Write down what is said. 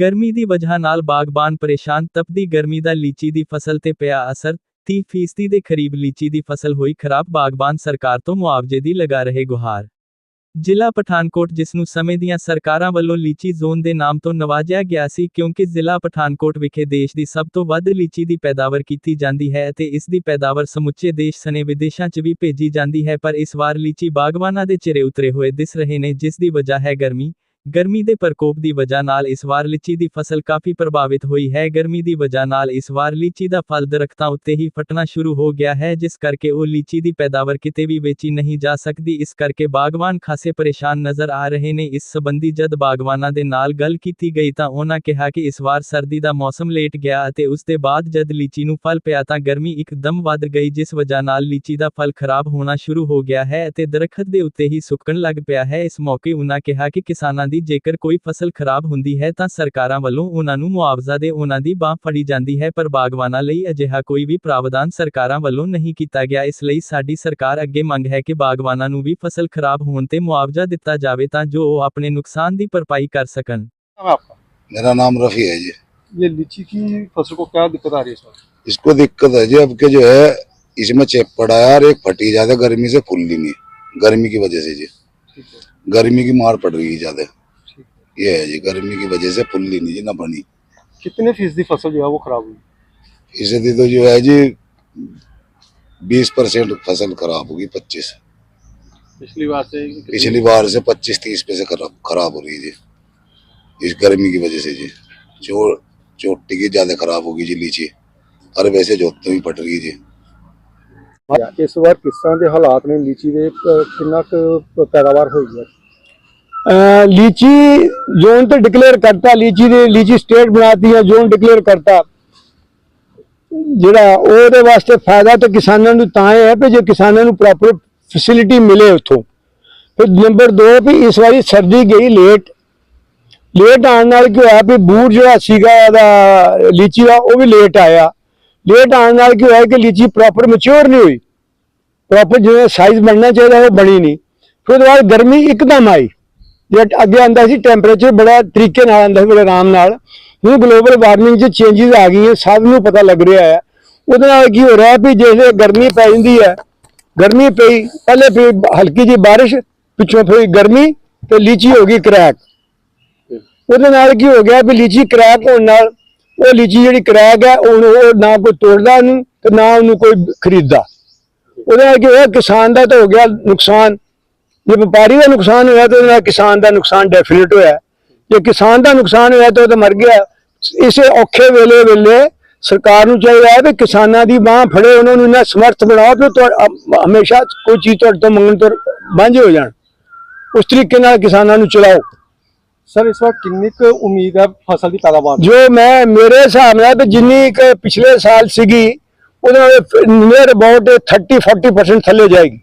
ਗਰਮੀ ਦੀ ਵਜ੍ਹਾ ਨਾਲ ਬਾਗਬਾਨ ਪਰੇਸ਼ਾਨ, ਤਪਦੀ ਗਰਮੀ ਦਾ ਲੀਚੀ ਦੀ ਫਸਲ ਤੇ ਪਿਆ ਅਸਰ 30 ਫੀਸਦੀ ਦੇ ਕਰੀਬ ਲੀਚੀ ਦੀ ਫਸਲ ਹੋਈ ਖਰਾਬ, ਬਾਗਬਾਨ ਸਰਕਾਰ ਤੋਂ ਮੁਆਵਜ਼ੇ ਦੀ ਲਗਾ ਰਹੇ ਗੁਹਾਰ। ਜ਼ਿਲ੍ਹਾ ਪਠਾਨਕੋਟ, ਜਿਸ ਨੂੰ ਸਮੇਂ ਦੀਆਂ ਸਰਕਾਰਾਂ ਵੱਲੋਂ ਲੀਚੀ ਜ਼ੋਨ ਦੇ ਨਾਮ ਤੋਂ ਨਵਾਜਿਆ ਗਿਆ ਸੀ, ਕਿਉਂਕਿ ਜ਼ਿਲ੍ਹਾ ਪਠਾਨਕੋਟ ਵਿਖੇ ਦੇਸ਼ ਦੀ ਸਭ ਤੋਂ ਵੱਧ ਲੀਚੀ ਦੀ ਪੈਦਾਵਾਰ ਕੀਤੀ ਜਾਂਦੀ ਹੈ ਅਤੇ ਇਸ ਦੀ ਪੈਦਾਵਾਰ ਸਮੁੱਚੇ ਦੇਸ਼ ਸਣੇ ਵਿਦੇਸ਼ਾਂ 'ਚ ਵੀ ਭੇਜੀ ਜਾਂਦੀ ਹੈ, ਪਰ ਇਸ ਵਾਰ ਲੀਚੀ ਬਾਗਵਾਨਾਂ ਦੇ ਚਿਹਰੇ ਉਤਰੇ ਹੋਏ ਦਿਸ ਰਹੇ ਨੇ, ਜਿਸ ਦੀ ਵਜ੍ਹਾ ਹੈ ਗਰਮੀ। ਗਰਮੀ ਦੇ ਪ੍ਰਕੋਪ ਦੀ ਵਜ੍ਹਾ ਨਾਲ ਇਸ ਵਾਰ ਲੀਚੀ ਦੀ ਫਸਲ ਕਾਫੀ ਪ੍ਰਭਾਵਿਤ ਹੋਈ ਹੈ। ਗਰਮੀ ਦੀ ਵਜ੍ਹਾ ਨਾਲ ਇਸ ਵਾਰ ਲੀਚੀ ਦਾ ਫਲ ਦਰਖਤਾਂ ਉੱਤੇ ਹੀ ਫਟਣਾ ਸ਼ੁਰੂ ਹੋ ਗਿਆ ਹੈ, ਜਿਸ ਕਰਕੇ ਉਹ ਲੀਚੀ ਦੀ ਪੈਦਾਵਾਰ ਕਿਤੇ ਵੀ ਵੇਚੀ ਨਹੀਂ ਜਾ ਸਕਦੀ। ਇਸ ਕਰਕੇ ਬਾਗਵਾਨ ਖਾਸੇ ਪਰੇਸ਼ਾਨ ਨਜ਼ਰ ਆ ਰਹੇ ਨੇ। ਇਸ ਸਬੰਧੀ ਜਦ ਬਾਗਵਾਨਾਂ ਦੇ ਨਾਲ ਗੱਲ ਕੀਤੀ ਗਈ ਤਾਂ ਉਹਨਾਂ ਕਿਹਾ ਕਿ ਇਸ ਵਾਰ ਸਰਦੀ ਦਾ ਮੌਸਮ ਲੇਟ ਗਿਆ ਅਤੇ ਉਸ ਦੇ ਬਾਅਦ ਜਦ ਲੀਚੀ ਨੂੰ ਫਲ ਪਿਆ ਤਾਂ ਗਰਮੀ ਇੱਕਦਮ ਵੱਧ ਗਈ, ਜਿਸ ਵਜ੍ਹਾ ਨਾਲ ਲੀਚੀ ਦਾ ਫਲ ਖਰਾਬ ਹੋਣਾ ਸ਼ੁਰੂ ਹੋ ਗਿਆ ਹੈ ਅਤੇ ਦਰਖਤ ਦੇ ਉੱਤੇ ਹੀ ਸੁੱਕਣ ਲੱਗ ਪਿਆ ਹੈ। ਇਸ ਮੌਕੇ ਉਹਨਾਂ ਕਿਹਾ ਕਿ ਕਿਸਾਨਾਂ ਦੀ ਜੇਕਰ ਕੋਈ ਫਸਲ ਖਰਾਬ ਹੁੰਦੀ ਹੈ ਤਾਂ ਸਰਕਾਰਾਂ ਵੱਲੋਂ ਉਹਨਾਂ ਨੂੰ ਮੁਆਵਜ਼ਾ ਦੇ ਉਹਨਾਂ ਦੀ ਬਾਹ ਫੜੀ ਜਾਂਦੀ ਹੈ ਪਰ ਬਾਗਵਾਨਾਂ ਲਈ ਅਜਿਹਾ ਕੋਈ ਵੀ ਪ੍ਰਾਵਧਾਨ ਸਰਕਾਰਾਂ ਵੱਲੋਂ ਨਹੀਂ ਕੀਤਾ ਗਿਆ ਇਸ ਲਈ ਸਾਡੀ ਸਰਕਾਰ ਅੱਗੇ ਮੰਗ ਹੈ ਕਿ ਬਾਗਵਾਨਾਂ ਨੂੰ ਵੀ ਫਸਲ ਖਰਾਬ ਹੋਣ ਤੇ ਮੁਆਵਜ਼ਾ ਦਿੱਤਾ ਜਾਵੇ ਤਾਂ ਜੋ ਉਹ ਆਪਣੇ ਨੁਕਸਾਨ ਦੀ ਭਰਪਾਈ ਕਰ ਸਕਣ नाम है आपका मेरा नाम रफ़ी है जी ये लीची की फसल को क्या दिक्कत आ रही है सर इसको दिक्कत है जी अब के जो है इसमें चेप पड़ा है और एक फटी ज्यादा गर्मी से फूल नहीं है गर्मी की वजह से जी ठीक है गर्मी की मार पड़ रही है ज्यादा ठीक है ये है जी गर्मी की वजह से फूल नहीं जी ना बनी कितने फीसदी फसल जो है वो खराब हुई इससे तो जो है जी बीस परसेंट फसल खराब होगी पच्चीस पिछली बार से कितनी- पिछली बार से पच्चीस तीस पे से खराब खराब हो रही है जी इस गर्मी की वजह से जी चो चोटी की ज्यादा खराब होगी जी लीची और वैसे जोत भी पट रही है जी ਇਸ ਵਾਰ ਕਿਸ ਤਰ੍ਹਾਂ ਦੇ ਹਾਲਾਤ ਨੇ ਲੀਚੀ ਦੇ ਅਹ ਕਿੰਨਾ ਕੁ ਪੈਦਾਵਾਰ ਹੋਈ ਹੈ ਅਹ, ਲੀਚੀ ਜ਼ੋਨ ਤੇ ਡਿਕਲੇਅਰ ਕਰਤਾ, ਲੀਚੀ ਦੇ ਲੀਚੀ ਸਟੇਟ ਬਣਾਤੀ ਹੈ, ਜ਼ੋਨ ਡਿਕਲੇਅਰ ਕਰਤਾ। ਜਿਹੜਾ ਉਹਦੇ ਵਾਸਤੇ ਫਾਇਦਾ ਤਾਂ ਕਿਸਾਨਾਂ ਨੂੰ ਤਾਂ ਹੈ ਕਿ ਜੇ ਕਿਸਾਨਾਂ ਨੂੰ ਪ੍ਰੋਪਰ ਫੈਸਿਲਿਟੀ ਮਿਲੇ ਉੱਥੋਂ। ਫਿਰ ਨੰਬਰ 2 ਵੀ ਇਸ ਵਾਰੀ ਸਰਦੀ ਗਈ ਲੇਟ ਲੇਟ ਆਉਣ ਨਾਲ ਕੀ ਹੋਇਆ ਵੀ ਬੂਰ ਜਿਹੜਾ ਸੀਗਾ ਇਹਦਾ ਲੀਚੀ ਦਾ, ਉਹ ਵੀ ਲੇਟ ਆਇਆ। ਲੇਟ ਆਉਣ ਨਾਲ ਕੀ ਹੋਇਆ ਕਿ ਲੀਚੀ ਪ੍ਰੋਪਰ ਮੈਚੁਰ ਨਹੀਂ ਹੋਈ। ਪ੍ਰੋਪਰ ਜਿਵੇਂ ਸਾਈਜ਼ ਬਣਨਾ ਚਾਹੀਦਾ, ਉਹ ਬਣੀ ਨਹੀਂ। ਫਿਰ ਉਹਦੇ ਬਾਅਦ ਗਰਮੀ ਇੱਕਦਮ ਆਈ। ਜੇ ਅੱਗੇ ਆਂਦਾ ਸੀ ਟੈਂਪਰੇਚਰ ਬੜਾ ਤਰੀਕੇ ਨਾਲ ਆਂਦਾ ਸੀ ਬੜੇ ਆਰਾਮ ਨਾਲ। ਹੁਣ ਗਲੋਬਲ ਵਾਰਮਿੰਗ 'ਚ ਚੇਂਜਸ ਆ ਗਈਆਂ, ਸਭ ਨੂੰ ਪਤਾ ਲੱਗ ਰਿਹਾ ਹੈ। ਉਹਦੇ ਨਾਲ ਕੀ ਹੋ ਰਿਹਾ ਵੀ ਜਿਹੜੇ ਗਰਮੀ ਪੈ ਜਾਂਦੀ ਹੈ, ਗਰਮੀ ਪਈ, ਪਹਿਲੇ ਫਿਰ ਹਲਕੀ ਜੀ ਬਾਰਿਸ਼, ਪਿੱਛੋਂ ਫਿਰ ਗਰਮੀ ਤੇ ਲੀਚੀ ਹੋ ਗਈ ਕਰੈਕ ਉਹਦੇ ਨਾਲ ਕੀ ਹੋ ਗਿਆ ਵੀ ਲੀਚੀ ਕਰੈਕ ਹੋਣ ਨਾਲ ਉਹ ਲੀਚੀ ਜਿਹੜੀ ਕਰੈਕ ਹੈ ਉਹ ਨਾ ਕੋਈ ਤੋੜਦਾ ਉਹਨੂੰ ਤੇ ਨਾ ਉਹਨੂੰ ਕੋਈ ਖਰੀਦਦਾ। ਉਹਦੇ ਨਾਲ ਕੀ ਹੋਇਆ, ਕਿਸਾਨ ਦਾ ਤਾਂ ਹੋ ਗਿਆ ਨੁਕਸਾਨ। ਜੇ ਵਪਾਰੀ ਦਾ ਨੁਕਸਾਨ ਹੋਇਆ ਤਾਂ ਉਹਦੇ ਨਾਲ ਕਿਸਾਨ ਦਾ ਨੁਕਸਾਨ ਡੈਫੀਨਿਟ ਹੋਇਆ। ਜੇ ਕਿਸਾਨ ਦਾ ਨੁਕਸਾਨ ਹੋਇਆ ਤਾਂ ਉਹ ਤਾਂ ਮਰ ਗਿਆ। ਇਸੇ ਔਖੇ ਵੇਲੇ ਵੇਲੇ ਸਰਕਾਰ ਨੂੰ ਚਾਹੀਦਾ ਹੈ ਕਿ ਕਿਸਾਨਾਂ ਦੀ ਬਾਹ ਫੜੇ ਉਹਨਾਂ ਨੂੰ ਇੰਨਾ ਸਮਰਥ ਬਣਾਓ ਕਿ ਤੁਹਾ- ਹਮੇਸ਼ਾ ਕੋਈ ਚੀਜ਼ ਤੁਹਾਡੇ ਤੋਂ ਮੰਗਣ ਤੋਂ ਵਾਂਝੇ ਹੋ ਜਾਣ। ਉਸ ਤਰੀਕੇ ਨਾਲ ਕਿਸਾਨਾਂ ਨੂੰ ਚਲਾਓ। ਸਰ ਇਸ ਵਾਰ ਕਿੰਨੀ ਕੁ ਉਮੀਦ ਹੈ ਫਸਲ ਦੀ ਪੈਦਾਵਾਰ? ਜੋ ਮੈਂ ਮੇਰੇ ਹਿਸਾਬ ਨਾਲ ਤੇ ਜਿੰਨੀ ਕੁ ਪਿਛਲੇ ਸਾਲ ਸੀਗੀ ਉਹਦੇ ਨਾਲ ਨੀਅਰ ਅਬਾਊਟ 30 40% ਥੱਲੇ ਜਾਏਗੀ।